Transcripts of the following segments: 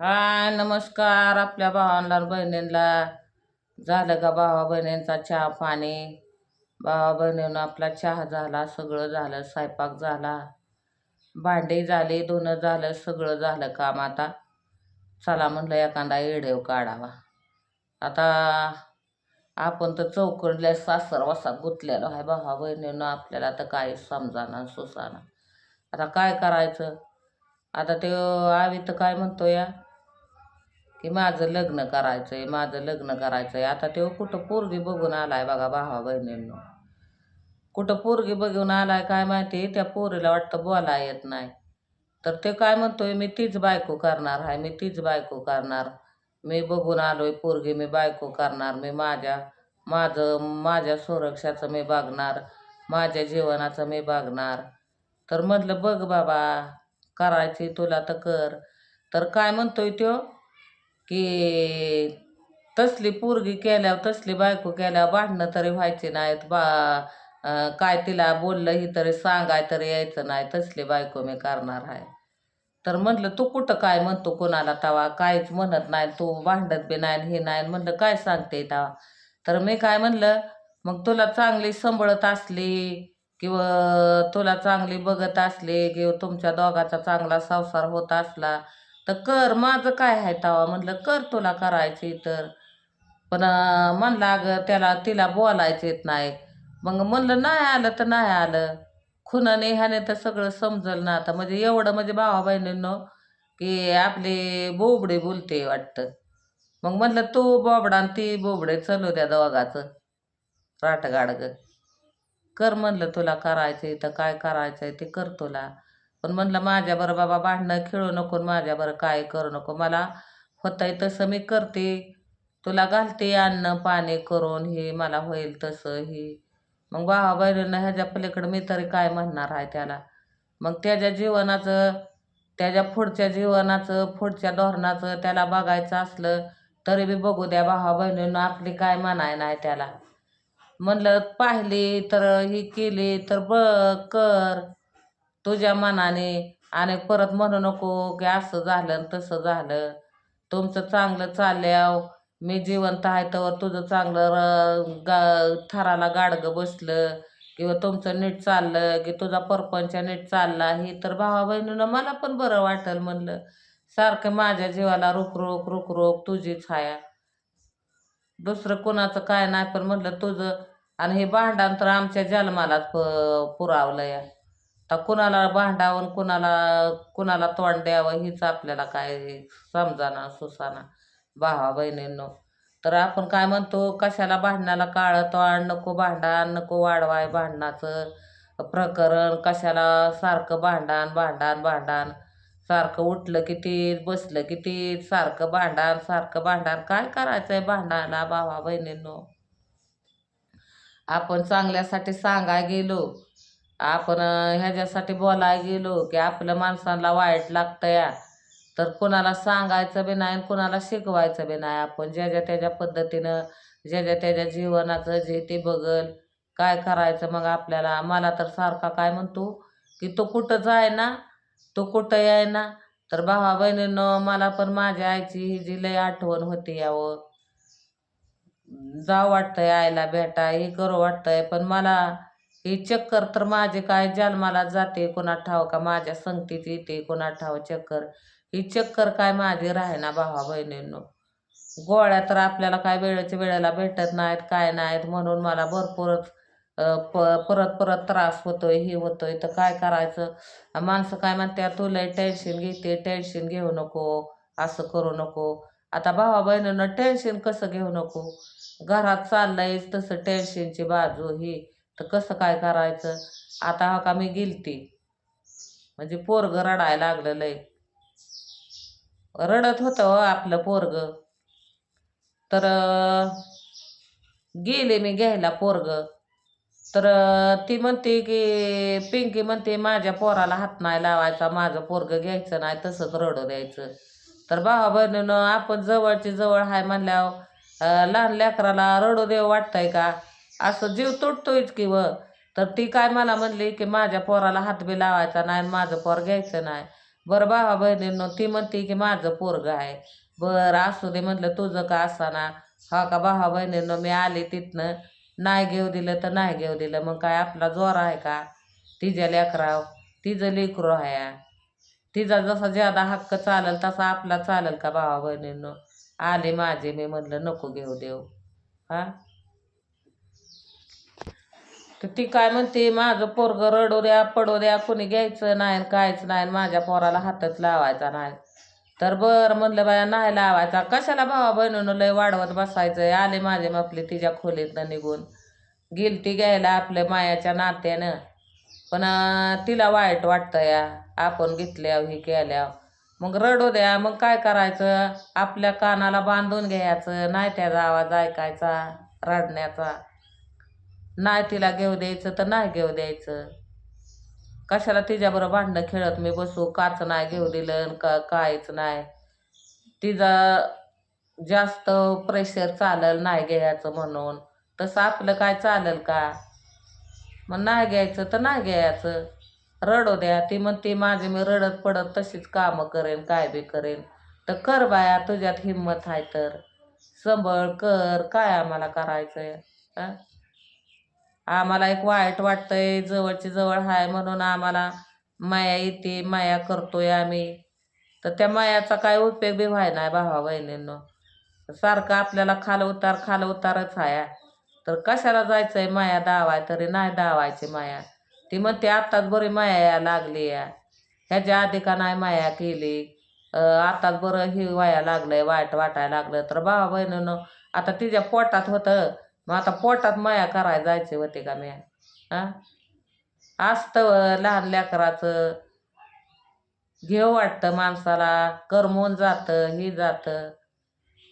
हा नमस्कार आपल्या भावांना बहिणींला बहिणींना. झालं का भावा बहिणींचा चहा पाणी? भावा बहिणीनं आपला चहा झाला सगळं झालं स्वयंपाक झाला. भांडी झाली धुणं झालं सगळं झालं काम आता. चला म्हणलं एखादा येडेव काढावा. आता आपण तर चौकडल्या सासर वसात गुंतलेलो आहे भावा बहिणीनं आपल्याला तर काही समजाना सुसाना आता काय करायचं? आता ते आवी तर काय म्हणतो या की माझं लग्न करायचं आहे माझं लग्न करायचं आहे आता तो कुठं पोरगी बघून आलाय बघा भावा बहिणींनो. कुठं पोरगी बघून आलाय काय माहिती? त्या पोरीला वाटतं बोला येत नाही. तर ते काय म्हणतोय? मी तीच बायको करणार आहे मी तीच बायको करणार. मी बघून आलोय पोरगी मी बायको करणार. मी माझ्या माझं माझ्या सुरक्षाचं मी बघणार. माझ्या जीवनाचं मी बघणार. तर म्हटलं बघ बाबा करायची तुला तर कर. तर काय म्हणतोय तो? की तसली पोरगी केल्यावर तसली बायको केल्यावर भांडणं तरी व्हायची नाहीत. बा अं, काय तिला बोललं ही तरी सांगाय तरी यायचं नाही. तसली बायको मी करणार आहे. तर म्हटलं तू कुठं काय म्हणतो कोणाला तवा? काहीच म्हणत नाही. तू भांडत बी नाही हे नाही. म्हणलं काय सांगते तवा? तर मी काय म्हणलं मग तुला चांगली संभळत असली किंवा तुला चांगली बघत असली किंवा तुमच्या दोघाचा चांगला संसार होत असला तर कर माझं काय आहे तवा? म्हटलं कर तुला करायची तर. पण म्हणला म्हणलं अगं त्याला तिला बोलायचं येत नाही. मग म्हणलं नाही आलं तर नाही आलं. खुनाने ह्याने तर सगळं समजलं ना आता. म्हणजे एवढं म्हणजे भावा बहिणींनो की आपली बोबडे बोलते वाटतं. मग म्हणलं तू बोबडा आणि ती बोबडे चलू द्या दोघाचं. राटगाडग कर म्हणलं तुला करायचं तर काय करायचं आहे ते कर तुला. पण म्हणलं माझ्याबरं बाबा भांडणं खेळू नको माझ्याबरं काय करू नको मला होतंय तसं मी करते. तुला घालते अन्न पाणी करून हे मला होईल तसं हे. मग भावा बहिणीनं ह्याच्या पलीकडं मी तरी काय म्हणणार आहे त्याला? मग त्याच्या जीवनाचं त्याच्या पुढच्या जीवनाचं पुढच्या धोरणाचं त्याला बघायचं असलं तरी बी बघू द्या भावा बहिणीनं आपली काय म्हणाय नाही त्याला. म्हणलं पाहिली तर ही केली तर बघ कर. तुझ्या मनाने आणि परत म्हणू नको की असं झालं आणि तसं झालं. तुमचं चांगलं चालल्याव मी जिवंत आहे तर तुझं चांगलं र गा थराला गाडगं बसलं. किंवा तुमचं नीट चाललं की तुझा परपंच नीट चालला ही तर भावा बहिणीनं मला पण बरं वाटेल म्हणलं. सारखं माझ्या जीवाला रुक रोक तुझी छाया तुझीच दुसरं कोणाचं काय नाही पण म्हणलं तुझं. आणि हे भांडण तर आमच्या जन्मालाच प पुरावलं या तर कुणाला भांडावं कुणाला कुणाला तोंड द्यावं हीच आपल्याला काय समजाना सुसाना भावा बहिणींनो. तर आपण काय म्हणतो कशाला भांडणाला काळं तोंड नको भांडण नको वाढवाय भांडणाचं प्रकरण कशाला सारखं भांडण भांडण भांडण सारखं उठलं की तीच बसलं की तीच सारखं भांडण सारखं भांडण काय करायचं आहे भांडायला भावा बहिणींनो? आपण चांगल्यासाठी सांगाय गेलो आपण ह्याच्यासाठी बोलाय गेलो की आपल्या माणसाला वाईट लागतं या. तर कुणाला सांगायचं बी नाही आणि कुणाला शिकवायचं बी नाही. आपण ज्याच्या त्याच्या पद्धतीनं ज्याच्या त्याच्या जीवनाचं जे ते बघल काय करायचं मग आपल्याला? मला तर सारखा काय म्हणतो की तो कुठं जाय ना तो कुठं याय ना तर भावा बहिणीनं मला पण माझ्या आईची ही जी लय आठवण होती यावं. जावं वाटतंय आईला भेटा हे करू वाटतंय पण मला ही चक्कर तर माझे काय जन्माला जाते कोणा ठाव का माझ्या संगतीत येते कोणा ठाव चक्कर. ही चक्कर काय माझी राहे ना भावा बहिणींनो. गोळ्या तर आपल्याला काय वेळेच्या वेळेला भेटत नाहीत काय नाहीत म्हणून मला भरपूरच प परत परत त्रास होतोय हे होतोय तर काय करायचं? माणसं काय म्हणतात तुलाही टेन्शन घेते टेन्शन घेऊ नको असं करू नको. आता भावा बहिणींना टेन्शन कसं घेऊ नको? घरात चाललंय तसं टेन्शनची बाजू ही. तर कसं काय करायचं? आता हा का मी गेलती. म्हणजे पोरग रडायला लागलं लय. रडत होतं हो आपलं पोरग. तर गेले मी घ्यायला पोरग. तर ती म्हणते की पिंकी म्हणते माझ्या पोराला हात नाही लावायचा माझं पोरग घ्यायचं नाही तसंच रडू द्यायचं. तर भावा बहिणीनं आपण जवळची जवळ आहे म्हणल्यावर लहान लेकराला रडू देव वाटतंय का? असं जीव तुटतोयच की व. तर ती काय मला म्हणली की माझ्या पोराला हात बी लावायचा नाही आणि माझं पोर घ्यायचं नाही. बरं भावा बहिणींनो ती म्हणते की माझं पोरग आहे. बरं असू दे म्हटलं तुझं का असाना? हा का भावा बहिणींनो मी आले तिथनं. नाही घेऊ दिलं तर नाही घेऊ दिलं. मग काय आपला जोर आहे का? तिच्या लेकराव तिचं लेकरू आहे. तिचा जसा ज्यादा हक्क चालेल तसा आपला चालेल का भावा बहिणींनो? आले माझे मी म्हटलं नको घेऊ देऊ. हा? तर ती काय म्हणते माझं पोरग रडू द्या पडू द्या कुणी घ्यायचं नाही कायच नाही माझ्या पोराला हातच लावायचा नाही. तर बरं म्हणलं बाया नाही लावायचा. कशाला भावा बहिणीनं लय वाढवत बसायचं आले माझे मापले तिच्या खोलीतनं निघून. गिलती घ्यायला आपल्या मायाच्या नात्यानं. पण तिला वाईट वाटतं या. आपण घेतल्या हे केल्या मग रडू द्या. मग काय करायचं? आपल्या कानाला बांधून घ्यायचं. नाही त्याचा आवाज ऐकायचा रडण्याचा. नाही तिला घेऊ द्यायचं तर नाही घेऊ द्यायचं. कशाला तिच्याबरोबर भांडणं खेळत मी बसू? काच नाही घेऊ दिलं का कायच नाही. तिचा जास्त प्रेशर चालेल नाही घ्यायचं म्हणून. तसं आपलं काय चालेल का? मग नाही घ्यायचं तर नाही घ्यायचं. रडू द्या. ती म्हणते माझी मी रडत पडत तशीच कामं करेन काय बी करेन. तर कर बाया तुझ्यात हिंमत आहे तर. संभळ कर. काय आम्हाला करायचं आहे आम्हाला एक वाईट वाटतंय जवळची जवळ आहे म्हणून आम्हाला माया येते माया करतोय आम्ही. तर त्या मायाचा काय उपयोग बी व्हाय नाही भावा बहिणींनो. सारखं आपल्याला खाल उतार खाल उतारच आहे तर कशाला जायचंय माया दावाय तरी नाही दावायची माया. ती म्हणते आत्ताच बरी माया या लागली या. ह्याच्या आधी का नाही माया केली? आत्ताच आताच बरं ही वाया लागलंय वाईट वाटायला लागलं. तर भावा बहिणीनं आता तिच्या पोटात होतं. मग आता पोटात माया करायला जायचे होते का म्या? हा? असतं लहान लेकराचं. घेऊ वाटतं माणसाला करमून जातं ही जातं.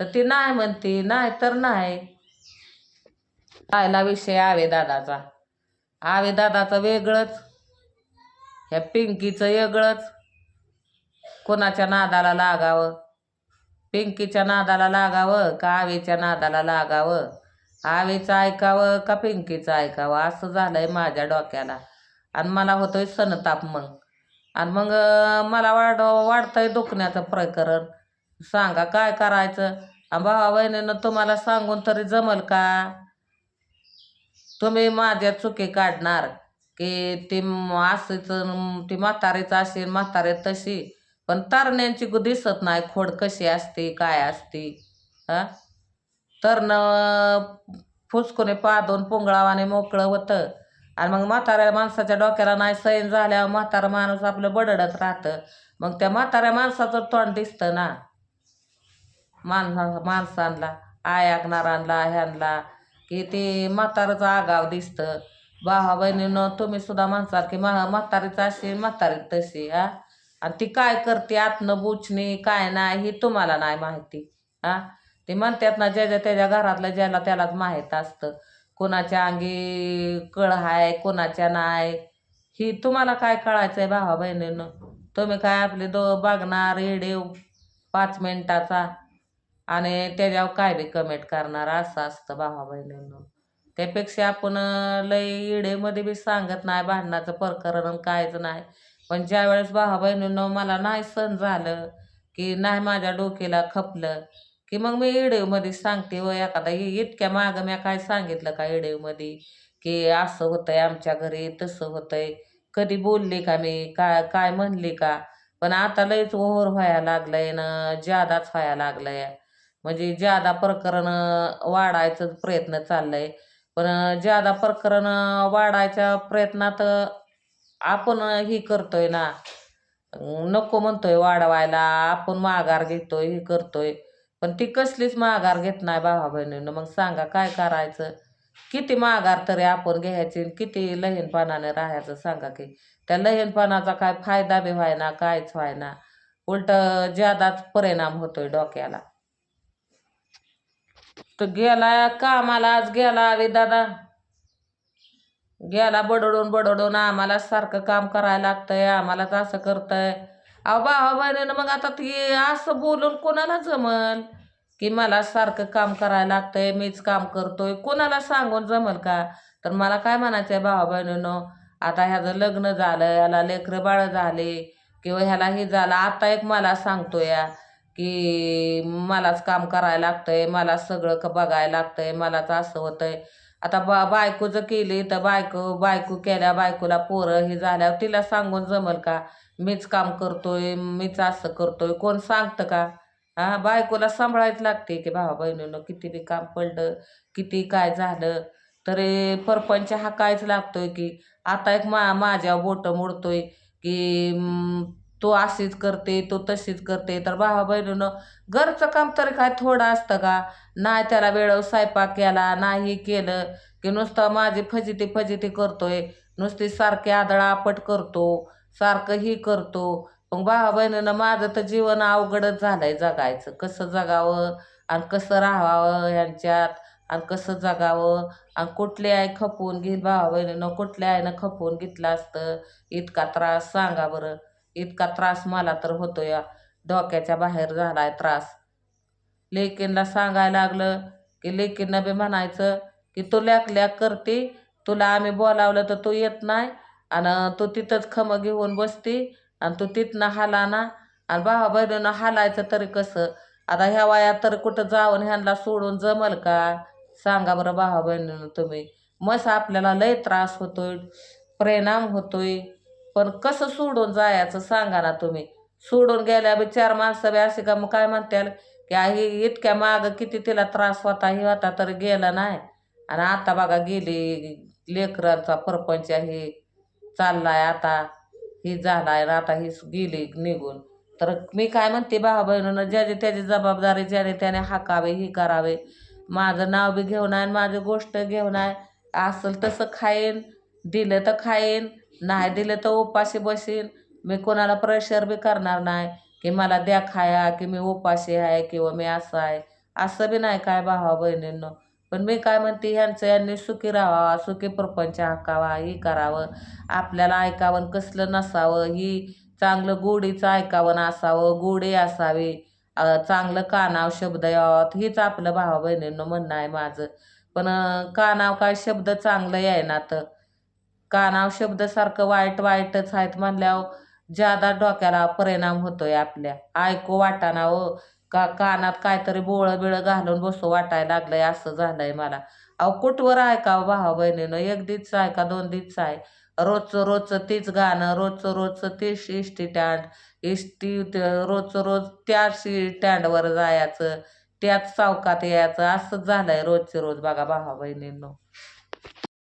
तर ती नाही म्हणती नाही तर नाही. राहिला विषय आवे दादाचा. आवे दादाचं वेगळंच. ह्या पिंकीचं वेगळंच. कोणाच्या नादाला लागावं? पिंकीच्या नादाला लागावं का आवेच्या नादाला लागावं? आवेचं ऐकावं का पिंकीचं ऐकावं? असं झालंय माझ्या डोक्याला. आणि मला होतोय सनताप मग. आणि मग मला वाढ वाढतंय दुखण्याचं प्रकरण. सांगा काय करायचं? आणि भावा बहिणीनं तुम्हाला सांगून तरी जमल का? तुम्ही माझ्या चुकी काढणार की ती म- ती म्हातारीच असेल म्हातारी तशी. पण तरण्यांची दिसत नाही. खोड कशी असते? काय असते? हां तरणं फुसकुने पादून पुंगळावाने मोकळं होतं. आणि मग म्हाताऱ्या माणसाच्या डोक्याला नाही सैन झाल्यावर म्हातारा माणूस आपलं बडडत राहतं. मग त्या म्हाताऱ्या माणसाचं तोंड दिसतं ना. माणसा माणसांना आयाकणारांना ह्यांना की ते म्हातारचं आगाव दिसतं. भावा बहिणीनं तुम्ही सुद्धा म्हणसाल की मा म्हातारीच अशी म्हातारी तशी हा? आणि ती काय करते? आतनं बुचणी काय नाही ही तुम्हाला नाही माहिती हा? ते म्हणतात ना ज्या ज्या त्याच्या घरातलं ज्याला त्यालाच माहीत असतं. कोणाच्या अंगी कळ आहे कोणाच्या नाही ही तुम्हाला काय कळायचं आहे भावा बहिणीनं? तुम्ही काय आपले दो बघणार रेडिओ पाच मिनटाचा? आणि त्याच्यावर काय बी कमेंट करणार असं असतं भावा बहिणीनं. त्यापेक्षा आपण लई लय इडेमध्ये बी सांगत नाही भांडणाचं प्रकरण आणि कायच नाही. पण ज्या वेळेस भावा बहिणीनं मला नाही सण झालं की नाही माझ्या डोक्याला खपलं की मग मी इडेवमध्ये सांगते व एखादा इतक्या मागं मी काय सांगितलं का इडेवमध्ये की असं होतंय आमच्या घरी तसं होतंय. कधी बोलले का मी? काय काय म्हणले का? पण आता लयच ओव्हर व्हायला लागलंय ना जादाच व्हायला लागलंय. म्हणजे ज्यादा प्रकरण वाढायचं प्रयत्न चाललंय. पण ज्यादा प्रकरण वाढायच्या प्रयत्नात आपण ही करतोय ना. नको म्हणतोय वाढवायला आपण माघार घेतोय हे करतोय. पण ती कसलीच माघार घेत नाही भावा बहिणीनं. मग सांगा काय करायचं? किती माघार तरी आपण घ्यायची आणि किती लहीनपणाने राहायचं सांगा की. त्या लहीनपणाचा काय फायदा बी व्हायना कायच व्हायना. उलट ज्यादाच परिणाम होतोय डोक्याला. तर गेला कामाला आज गेला आवे दादा. गेला बडडून बडडून आम्हाला सारखं काम करायला लागतंय आम्हालाच असं करतंय. अहो भावा बहिणीनं मग आता ती असं बोलून कोणाला जमल? की मला सारखं काम करायला लागतंय मीच काम करतोय कोणाला सांगून जमल का? तर मला काय म्हणायचं आहे भावा बहिणीनं आता ह्याचं लग्न झालं ह्याला लेकरं बाळ झाले किंवा ह्याला हे झालं आता एक मला सांगतो या की मलाच काम करायला लागतंय मला सगळं बघायला लागतंय मलाच असं होतंय. आता बा बायको जर केली तर बायको बायको केल्या बायकोला पोरं हे झाल्यावर तिला सांगून जमल का? मीच काम करतोय मीच असं करतोय. कोण सांगतं का? हा बायकोला सांभाळायच लागते की भावा बहिणीनं किती बी काम पडलं किती काय झालं तरी परपंच हा कायच लागतोय की आता एक मा माझ्या बोटं मोडतोय की तो अशीच करते तो तशीच करते. तर भावा बहिणीनं घरचं काम तरी काय थोडं असतं का? नाही त्याला वेळेवर स्वयंपाक केला नाही केलं की नुसतं माझी फजिती फजिती करतोय. नुसती सारखी आदळापट करतो सारखं ही करतो. मग भावा बहिणीनं माझं तर जीवन अवघडच झालंय जगायचं. कसं जगावं आणि कसं राहावं ह्यांच्यात आणि कसं जगावं? आणि कुठली आई खपवून घेईन भावा बहिणीनं कुठल्या आईनं खपवून घेतलं असतं? इतका त्रास सांगा बरं. इतका त्रास मला तर होतो या डोक्याच्या बाहेर झालाय त्रास. लेकींना सांगायला लागलं की लेकींना बी म्हणायचं की तू लॅक लॅक करते. तुला आम्ही बोलावलं तर तू येत नाही. आणि तू तिथंच खमं घेऊन बसती. आणि तू तिथनं हाला ना. आणि भावा बहिणीनं हालायचं तरी कसं? आता ह्या वयात तर कुठं जाऊन ह्यांना सोडून जमल का? सांगा बरं भावा बहिणीनं तुम्ही. मस आपल्याला लय त्रास होतोय. परिणाम होतोय. पण कसं सोडून जायचं सांगा ना तुम्ही? सोडून गेल्या बी चार माणसं बी असे का मग काय म्हणत्याल की आई इतक्या मागं किती तिला त्रास होता हे होता तर गेला नाही. आणि आता बघा गेली लेकरांचा परपंच हे चाललाय आता ही झालाय आणि आता ही गेली निघून. तर मी काय म्हणते भावा बहिणीनं ज्याची त्याची जबाबदारी ज्याने त्याने हाकावे ही करावे. माझं नाव बी घेऊन आहे आणि माझी गोष्ट घेऊन आहे असेल तसं खाईन दिलं तर खाईन. नाही दिलं तर उपाशी बसीन मी कोणाला प्रेशर बी करणार नाही की मला द्या खाया की मी उपाशी आहे किंवा मी असं आहे. असं बी नाही काय भावा बहिणींनो. पण मी काय म्हणते ह्यांचं यांनी सुखी राहावा सुखी प्रपंच हाकावा ही करावं. आपल्याला ऐकावं कसलं नसावं ही चांगलं गोडीचं ऐकावं असावं गोडी असावी. चांगलं कानाव शब्द यावं हीच आपलं भावा बहिणींनो म्हणणं आहे माझं. पण कानाव काय शब्द चांगलं यायना तर कानाव शब्दसारखं वाईट वाईटच आहेत म्हणल्यावर ज्यादा डोक्याला परिणाम होतोय आपल्या. ऐकू वाटाना हो. का कानात काहीतरी बोळं बिळं घालून बसू वाटायला लागलंय असं झालंय मला. अहो कुठवर ऐकावं हो भावा बहिणीनं? एक दिवस ऐका दोन दिवस आहे? रोजचं रोजचं तीच गाणं रोजचं रोजचं तीच इष्टी टँड इष्टी रोजचं रोज त्याच टँडवर जायचं त्याच चौकात यायचं असंच झालंय रोजचे रोज बघा भावा बहिणींनो.